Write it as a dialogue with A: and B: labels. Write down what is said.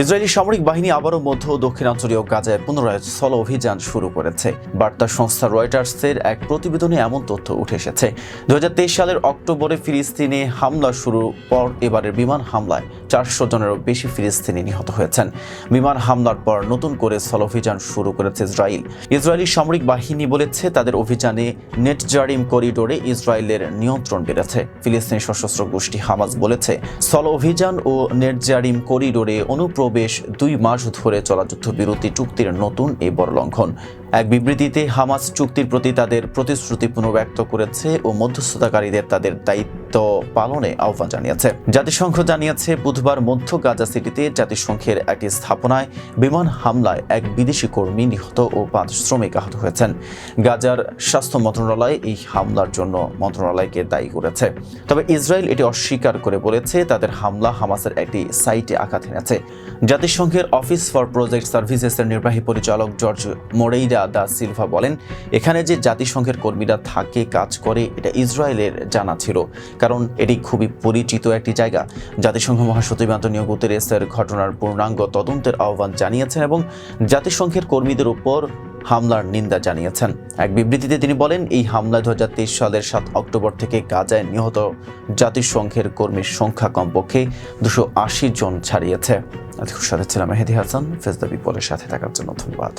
A: Israeli সামরিক বাহিনী আবারও মধ্য ও দক্ষিণাঞ্চলীয় গাজায় পুনরায় স্থল অভিযান শুরু করেছে। বার্তা সংস্থা রয়টার্সের এক প্রতিবেদনে এমন তথ্য উঠে এসেছে। দুই হাজার তেইশ সালের অক্টোবরে ফিলিস্তিনে হামলা শুরু পর এবারের বিমান হামলায় চারশো জনেরও বেশি ফিলিস্তিনি নিহত হয়েছেন। বিমান হামলার পর নতুন করে স্থল অভিযান শুরু করেছে ইসরায়েল। ইসরায়েলি সামরিক বাহিনী বলেছে, তাদের অভিযানে নেটজারিম করিডোরে ইসরায়েলের নিয়ন্ত্রণ বেড়েছে। ফিলিস্তিনি সশস্ত্র গোষ্ঠী হামাজ বলেছে, স্থল অভিযান ও নেটজারিম করিডোরে অনুপ্রবেশ দুই মাস ধরে চলা যুদ্ধবিরতি চুক্তির নতুন এই বড় লঙ্ঘন। এক বিবৃতিতে, হামাস চুক্তির প্রতি তাদের প্রতিশ্রুতি পুনর্ব্যক্ত করেছে ও মধ্যস্থতাকারীদের তাদের দায়িত্ব পালনে আহ্বান জানিয়েছে। জাতিসংঘ জানিয়েছে, বুধবার মধ্য গাজা সিটিতে জাতিসংঘের একটি স্থাপনায় বিমান হামলায় এক বিদেশি কর্মী নিহত ও পাঁচ শ্রমিক আহত হয়েছেন। গাজার স্বাস্থ্য মন্ত্রণালয় এই হামলার জন্য মন্ত্রণালয়কে দায়ী করেছে। তবে ইসরায়েল এটি অস্বীকার করে বলেছে, তাদের হামলা হামাসের একটি সাইটে আঘাত এনেছে। জাতিসংঘের অফিস ফর প্রজেক্ট সার্ভিসেসের নির্বাহী পরিচালক জর্জ মোরেইরা দা সিলভা বলেন, এখানে যে জাতিসংঘের কর্মীরা থাকে, কাজ করে, এটা ইসরায়েলের জানা ছিল। কারণ এটি খুবই পরিচিত একটি জায়গা। জাতিসংঘ মহাসচিব আন্তনিও গুতেরেসের ঘটনার পূর্ণাঙ্গ তদন্তের আহ্বান জানিয়েছেন এবং জাতিসংঘের কর্মীদের উপর হামলার নিন্দা জানিয়েছেন। এক বিবৃতিতে তিনি বলেন, এই হামলায় দু হাজার তেইশ সালের সাত অক্টোবর থেকে গাজায় নিহত জাতিসংঘের কর্মীর সংখ্যা কমপক্ষে দুশো আশি জন ছাড়িয়েছে। সাথে ছিলাম মেহেদি হাসান ফেসদা বিপলের সাথে থাকার জন্য ধন্যবাদ।